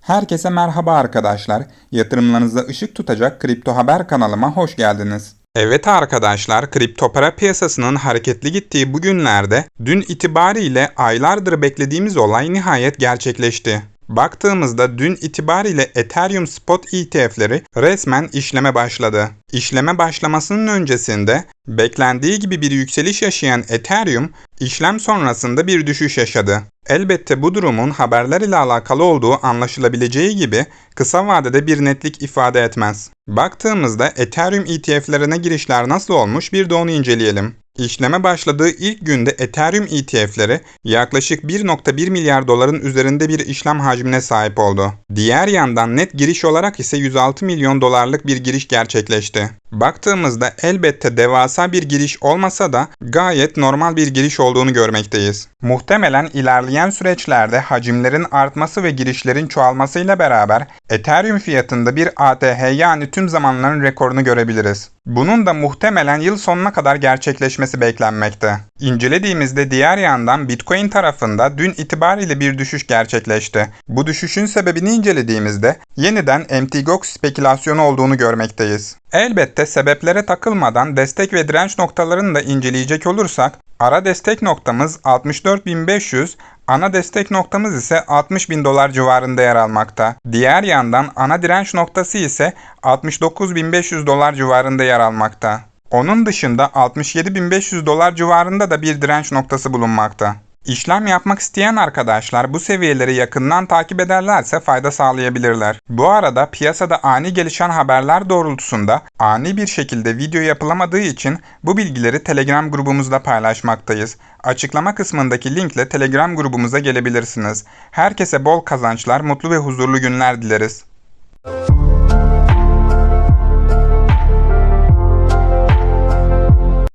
Herkese merhaba arkadaşlar. Yatırımlarınıza ışık tutacak Kripto Haber kanalıma hoş geldiniz. Evet arkadaşlar, kripto para piyasasının hareketli gittiği bu günlerde dün itibariyle aylardır beklediğimiz olay nihayet gerçekleşti. Baktığımızda dün itibariyle Ethereum Spot ETF'leri resmen işleme başladı. İşleme başlamasının öncesinde beklendiği gibi bir yükseliş yaşayan Ethereum işlem sonrasında bir düşüş yaşadı. Elbette bu durumun haberler ile alakalı olduğu anlaşılabileceği gibi kısa vadede bir netlik ifade etmez. Baktığımızda Ethereum ETF'lerine girişler nasıl olmuş bir de onu inceleyelim. İşleme başladığı ilk günde Ethereum ETF'leri yaklaşık 1.1 milyar doların üzerinde bir işlem hacmine sahip oldu. Diğer yandan net giriş olarak ise 106 milyon dolarlık bir giriş gerçekleşti. Baktığımızda elbette devasa bir giriş olmasa da gayet normal bir giriş olduğunu görmekteyiz. Muhtemelen ilerleyen süreçlerde hacimlerin artması ve girişlerin çoğalmasıyla beraber Ethereum fiyatında bir ATH yani tüm zamanların rekorunu görebiliriz. Bunun da muhtemelen yıl sonuna kadar gerçekleşmesi beklenmekte. İncelediğimizde diğer yandan Bitcoin tarafında dün itibariyle bir düşüş gerçekleşti. Bu düşüşün sebebini incelediğimizde yeniden MTGOX spekülasyonu olduğunu görmekteyiz. Elbette sebeplere takılmadan destek ve direnç noktalarını da inceleyecek olursak ara destek noktamız 64.500, ana destek noktamız ise 60.000 dolar civarında yer almakta. Diğer yandan ana direnç noktası ise 69.500 dolar civarında yer almakta. Onun dışında 67.500 dolar civarında da bir direnç noktası bulunmakta. İşlem yapmak isteyen arkadaşlar bu seviyeleri yakından takip ederlerse fayda sağlayabilirler. Bu arada piyasada ani gelişen haberler doğrultusunda ani bir şekilde video yapılamadığı için bu bilgileri Telegram grubumuzda paylaşmaktayız. Açıklama kısmındaki linkle Telegram grubumuza gelebilirsiniz. Herkese bol kazançlar, mutlu ve huzurlu günler dileriz.